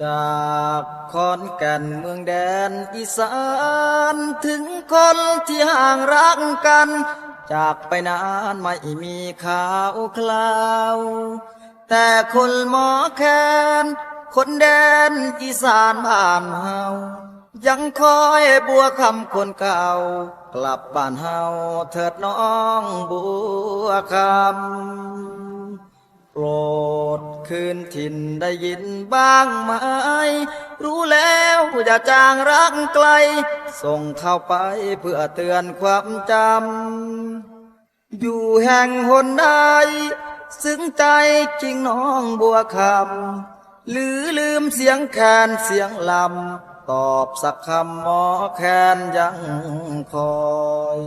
จากขอนแก่นเมืองแดนอีสานถึงคนที่ห่างรักกัน จากไปนานไม่มีข่าวคราว แต่คนหมอแคนคนแดนอีสานบ้านเฮายังคอยบัวคำคนเก่า กลับบ้านเฮาเถิดน้องบัวคำ โปรดคืนถิ่นได้ยินบ้างไหม รู้แล้วอย่าจางรักไกล ส่งเข้าไปเพื่อเตือนความจำ อยู่แห่งหนใดซึ้งใจจริงน้องบัวคำ หรือลืมเสียงแคนเสียงลำ ตอบสักคำหมอแคนยังคอย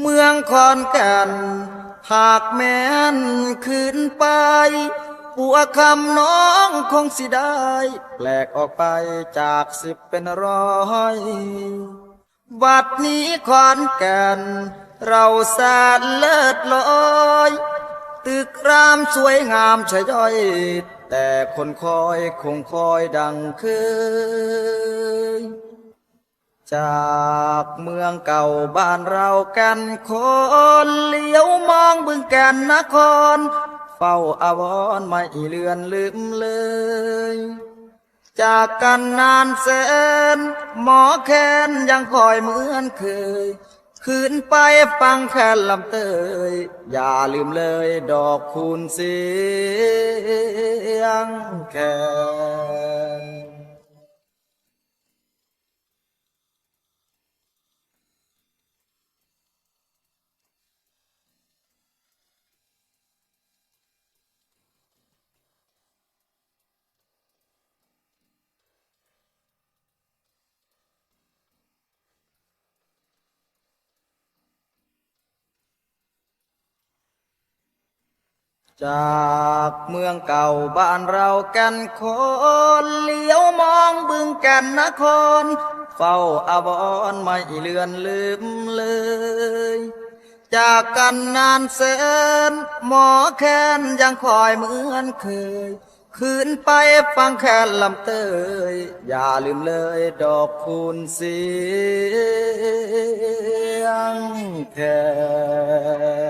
เมืองคอนแก่น หากแม้นคืนไปปัวคำน้องคงสิได้ แปลกออกไปจากสิบเป็นร้อยบัดนี้ขอนแก่น เราแสนเลิศลอย ตึกรามสวยงามชะย่อย แต่คนคอยคงคอยดังเคย จากเมืองเก่าบ้านเรากันคนเลี้ยวมองบึงแก่นนคร เฝ้าอาวรไม่เลือนลืมเลย จากกันนานแสน หมอแคนยังคอยเหมือนเคย คืนไปฟังแค่ลำเตย อย่าลืมเลยดอกคูณเสียงแคน จากเมืองเก่าบ้านเราแกันคนเลี้ยวมองบึงแก่นนคร เฝ้าอาวรไม่เลือนลืมเลย จากกันนานแสนหมอแค้นยังคอยเหมือนเคย คืนไปฟังแค่ลำเตย อย่าลืมเลยดอกคูณเสียงแคน